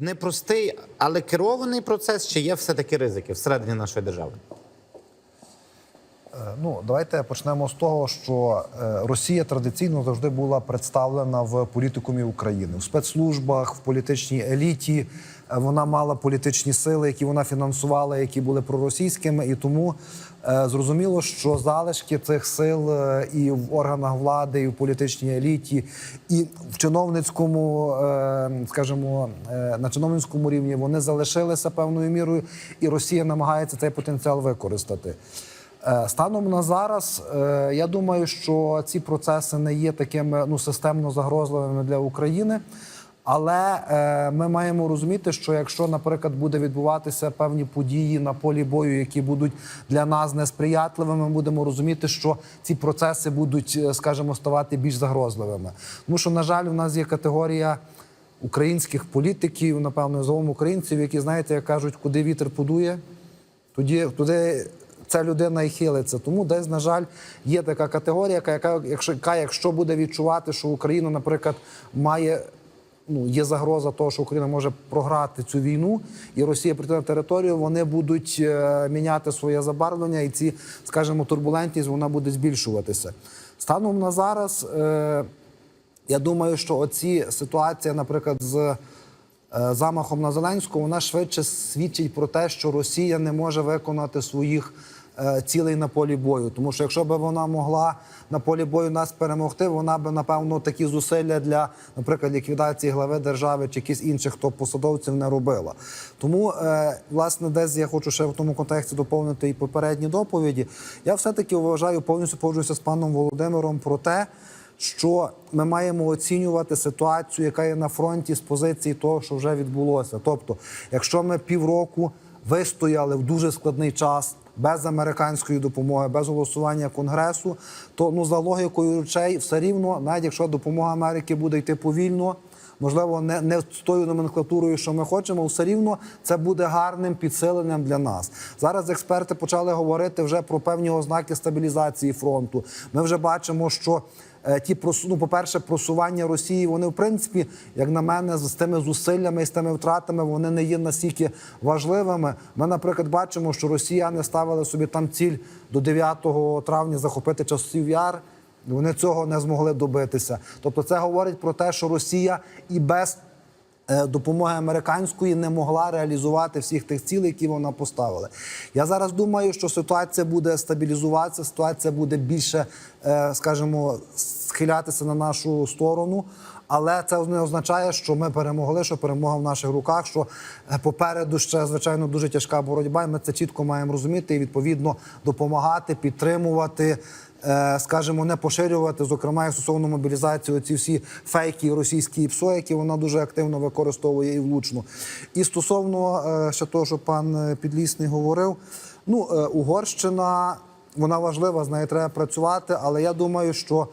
непростий, але керований процес, чи є все-таки ризики всередині нашої держави? Е, Ну, давайте почнемо з того, що е, Росія традиційно завжди була представлена в політикумі України в спецслужбах, в політичній еліті. Вона мала політичні сили, які вона фінансувала, які були проросійськими, і тому е, зрозуміло, що залишки цих сил е, і в органах влади, і в політичній еліті, і в чиновницькому, е, скажімо, на чиновницькому рівні вони залишилися певною мірою, і Росія намагається цей потенціал використати. Станом на зараз, я думаю, що ці процеси не є такими ну, системно загрозливими для України. Але е, ми маємо розуміти, що якщо, наприклад, буде відбуватися певні події на полі бою, які будуть для нас несприятливими, ми будемо розуміти, що ці процеси будуть, е, скажімо, ставати більш загрозливими. Тому що, на жаль, у нас є категорія українських політиків, напевно, загалом українців, які знаєте, як кажуть, куди вітер подує, тоді туди ця людина і хилиться. Тому десь, на жаль, є така категорія, яка, якщо, яка, якщо буде відчувати, що Україна, наприклад, має. Ну, є загроза того, що Україна може програти цю війну, і Росія прийде на територію. Вони будуть е, міняти своє забарвлення, і ці, скажімо, турбулентність вона буде збільшуватися. Станом на зараз, е, я думаю, що оці ситуація, наприклад, з е, замахом на Зеленського, вона швидше свідчить про те, що Росія не може виконати своїх е, цілей на полі бою. Тому що якщо б вона могла на полі бою нас перемогти, вона б напевно такі зусилля для, наприклад, ліквідації глави держави чи якихось інших топ-посадовців не робила. Тому, е, власне, десь я хочу ще в тому контексті доповнити і попередні доповіді. Я все-таки вважаю, повністю погоджуюся з паном Володимиром про те що ми маємо оцінювати ситуацію, яка є на фронті з позиції того, що вже відбулося. Тобто, якщо ми півроку вистояли в дуже складний час. Без американської допомоги, без голосування конгресу, то ну за логікою речей, все рівно, навіть якщо допомога Америки буде йти повільно, можливо, не, не з тою номенклатурою, що ми хочемо, все рівно це буде гарним підсиленням для нас. Зараз експерти почали говорити вже про певні ознаки стабілізації фронту. Ми вже бачимо, що е, ті ну, по-перше, просування Росії, вони в принципі, як на мене, з тими зусиллями і з тими втратами вони не є настільки важливими. Ми, наприклад, бачимо, що росіяни ставили собі там ціль до 9 травня захопити часів яр. Вони цього не змогли добитися. Тобто, це говорить про те, що Росія і без е, допомоги американської не могла реалізувати всіх тих цілей, які вона поставила. Я зараз думаю, що ситуація буде стабілізуватися, ситуація буде більше, е, скажімо, схилятися на нашу сторону. Але це не означає, що ми перемогли, що перемога в наших руках. Що е, попереду ще звичайно дуже тяжка боротьба. І ми це чітко маємо розуміти і відповідно допомагати, підтримувати. Е, Скажімо, не поширювати, зокрема і стосовно мобілізації, ці всі фейки російські ПСО, які вона дуже активно використовує і влучно. І стосовно е, ще того, що пан е, Підлісний говорив, ну Угорщина вона важлива, з нею треба працювати, але я думаю, що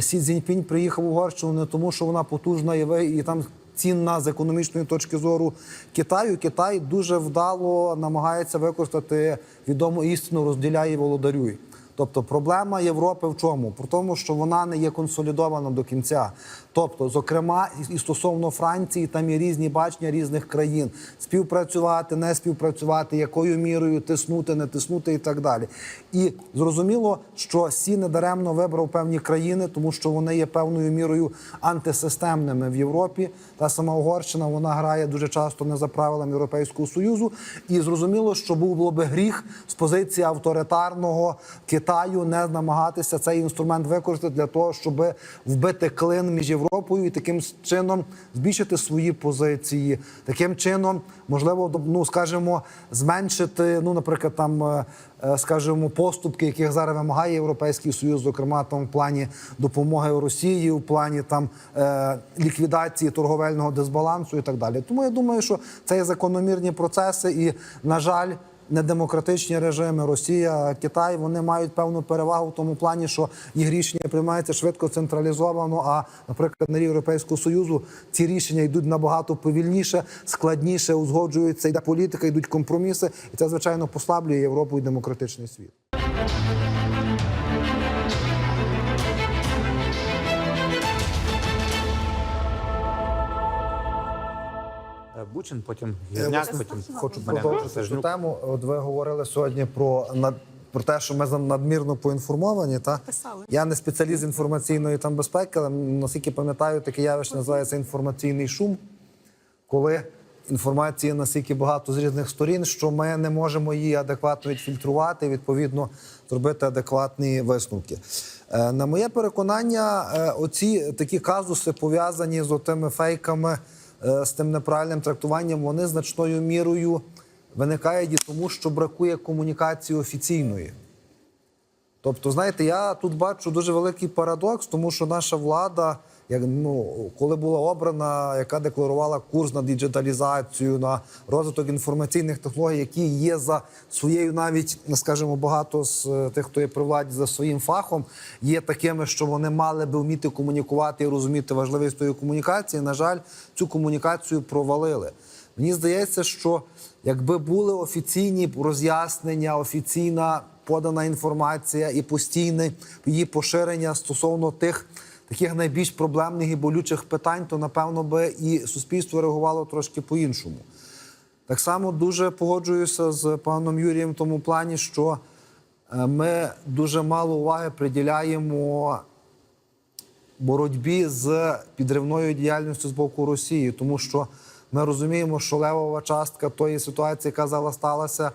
Сі Цзіньпінь приїхав в Угорщину не тому, що вона потужна і і там цінна з економічної точки зору Китаю. Китай дуже вдало намагається використати відому істину розділяй і володарюй. Тобто проблема Європи в чому? Про тому, що вона не є консолідована до кінця. Тобто, зокрема, і- стосовно Франції, там є різні бачення різних країн: співпрацювати, не співпрацювати, якою мірою тиснути, не тиснути і так далі. І зрозуміло, що Сі недаремно вибрав певні країни, тому що вони є певною мірою антисистемними в Європі. Та сама Угорщина вона грає дуже часто не за правилами Європейського союзу. І зрозуміло, що був би гріх з позиції авторитарного Китаю не намагатися цей інструмент використати для того, щоб вбити клин між Європою і таким чином збільшити свої позиції, таким чином, можливо, ну скажімо, зменшити, ну, наприклад, там. е, е, Скажімо, поступки, яких зараз вимагає Європейський Союз, зокрема там в плані допомоги Росії, в плані там е, ліквідації торговельного дисбалансу і так далі. Тому я думаю, що це є закономірні процеси, і на жаль, недемократичні режими Росія, Китай вони мають певну перевагу в тому плані, що їх рішення приймаються швидко централізовано. А, наприклад, на рівні Європейського союзу ці рішення йдуть набагато повільніше, складніше, узгоджуються, йде політика, йдуть компроміси, і це звичайно послаблює Європу і демократичний світ. Бучин, потім Гірняк, потім Хочу продовжити цю тему. От ви говорили сьогодні про над. Про те, що ми за- надмірно поінформовані, та Писали. я не спеціаліст інформаційної там безпеки, але наскільки пам'ятаю, таке явище називається інформаційний шум, коли інформації настільки багато з різних сторін, що ми не можемо її адекватно відфільтрувати, відповідно зробити адекватні висновки. Е, На моє переконання, е, оці такі казуси пов'язані з тими фейками, е, з тим неправильним трактуванням, вони значною мірою виникають і тому, що бракує комунікації офіційної. Тобто, знаєте, я тут бачу дуже великий парадокс, тому що наша влада, як ну коли була обрана, яка декларувала курс на діджиталізацію, на розвиток інформаційних технологій, які є за своєю, навіть скажімо, багато з е, тих, хто є при владі за своїм фахом, є такими, що вони мали би вміти комунікувати і розуміти важливість тої комунікації. На жаль, цю комунікацію провалили. Мені здається, що якби були офіційні роз'яснення, офіційна подана інформація і постійне її поширення стосовно тих таких найбільш проблемних і болючих питань, то напевно би і суспільство реагувало трошки по-іншому. Так само дуже погоджуюся з паном Юрієм в тому плані, що е, ми дуже мало уваги приділяємо боротьбі з підривною діяльністю з боку Росії, тому що ми розуміємо, що левова частка тої ситуації, яка зараз сталася,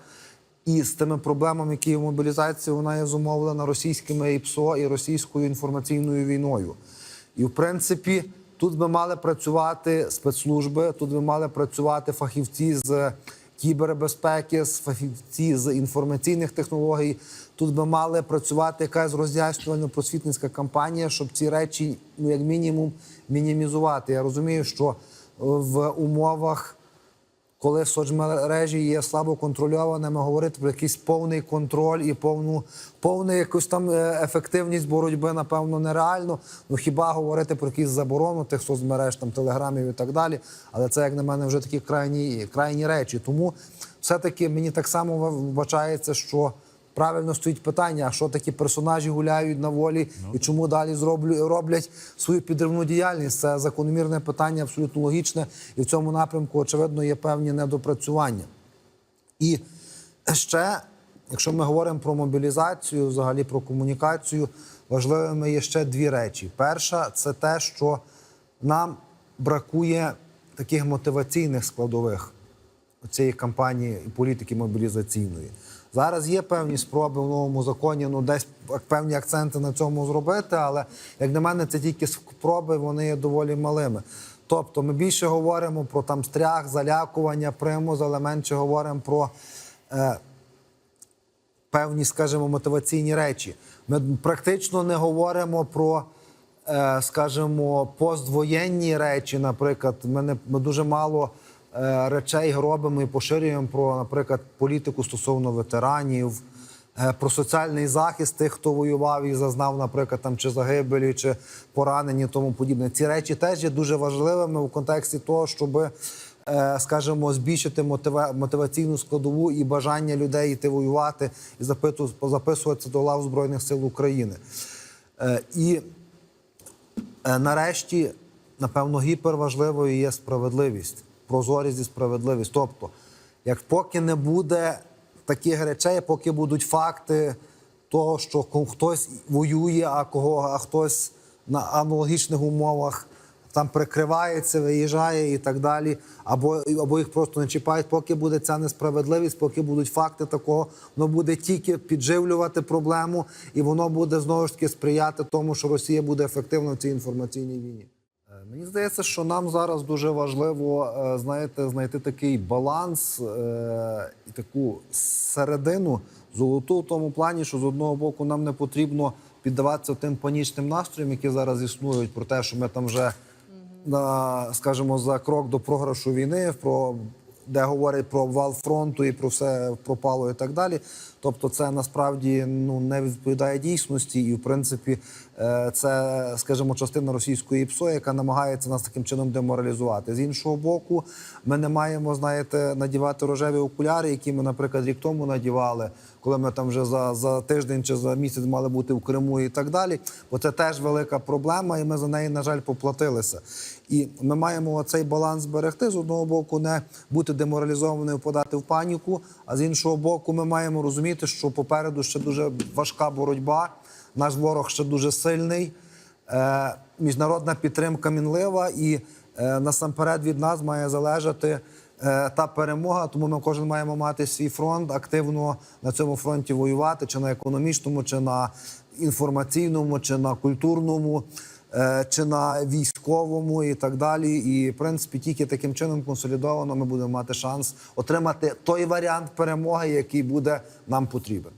і з тими проблемами, які є в мобілізації, вона є зумовлена російськими ІПСО і російською інформаційною війною. І в принципі, тут би мали працювати спецслужби, тут би мали працювати фахівці з кібербезпеки, з фахівці з інформаційних технологій. Тут би мали працювати якась роз'яснювально-просвітницька кампанія, щоб ці речі, ну як мінімум, мінімізувати. Я розумію, що в умовах коли соцмережі є слабо контрольованими, говорити про якийсь повний контроль і повну повну якусь там е, ефективність боротьби, напевно, нереально. Ну хіба говорити про якісь заборону тих соцмереж, там телеграмів і так далі. Але це, як на мене, вже такі крайні, крайні речі. Тому все-таки мені так само вбачається, що. Правильно стоїть питання, а що такі персонажі гуляють на волі і чому далі зроблю, роблять свою підривну діяльність. Це закономірне питання, абсолютно логічне, і в цьому напрямку, очевидно, є певні недопрацювання. І ще, якщо ми говоримо про мобілізацію, взагалі про комунікацію, важливими є ще дві речі. Перша це те, що нам бракує таких мотиваційних складових цієї кампанії і політики мобілізаційної. Зараз є певні спроби в новому законі, ну десь певні акценти на цьому зробити, але як на мене, це тільки спроби, вони є доволі малими. Тобто ми більше говоримо про там стрях, залякування, примус, але менше говоримо про е, певні, скажімо, мотиваційні речі. Ми практично не говоримо про, е, скажімо, поствоєнні речі. Наприклад, ми, не, ми дуже мало речей робимо і поширюємо про, наприклад, політику стосовно ветеранів. е, Про соціальний захист тих, хто воював і зазнав, наприклад, там чи загибелі, чи поранені, тому подібне. Ці речі теж є дуже важливими в контексті того, щоб, е, скажімо, збільшити мотива- мотиваційну складову і бажання людей йти воювати і запиту- записуватися до лав Збройних сил України. Е, І Е, Нарешті, напевно, гіперважливою є справедливість, прозорість і справедливість. Тобто, як поки не буде таких речей, поки будуть факти того, що хтось воює, а кого а хтось на аналогічних умовах там прикривається, виїжджає і так далі, або, або їх просто не чіпають. Поки буде ця несправедливість, поки будуть факти такого, воно буде тільки підживлювати проблему, і воно буде знову ж таки сприяти тому, що Росія буде ефективна в цій інформаційній війні. Мені здається, що нам зараз дуже важливо е, знаєте, знайти такий баланс е, і таку середину золоту в тому плані, що з одного боку нам не потрібно піддаватися тим панічним настроям, які зараз існують, про те, що ми там вже скажімо, за крок до програшу війни, про де говорять про обвал фронту і про все пропало і так далі. Тобто, це насправді ну не відповідає дійсності, і в принципі це, скажімо, частина російської ПСО, яка намагається нас таким чином деморалізувати. З іншого боку, ми не маємо, знаєте, надівати рожеві окуляри, які ми, наприклад, рік тому надівали, коли ми там вже за, за тиждень чи за місяць мали бути в Криму і так далі. Бо це теж велика проблема, і ми за неї, на жаль, поплатилися. І ми маємо цей баланс зберегти з одного боку, не бути деморалізованою, подати в паніку. А з іншого боку, ми маємо розуміти, що попереду ще дуже важка боротьба. Наш ворог ще дуже сильний. Е, міжнародна підтримка мінлива, і е, насамперед від нас має залежати е, та перемога. Тому ми кожен маємо мати свій фронт, активно на цьому фронті воювати, чи на економічному, чи на інформаційному, чи на культурному, чи на військовому і так далі. І в принципі, тільки таким чином консолідовано ми будемо мати шанс отримати той варіант перемоги, який буде нам потрібен.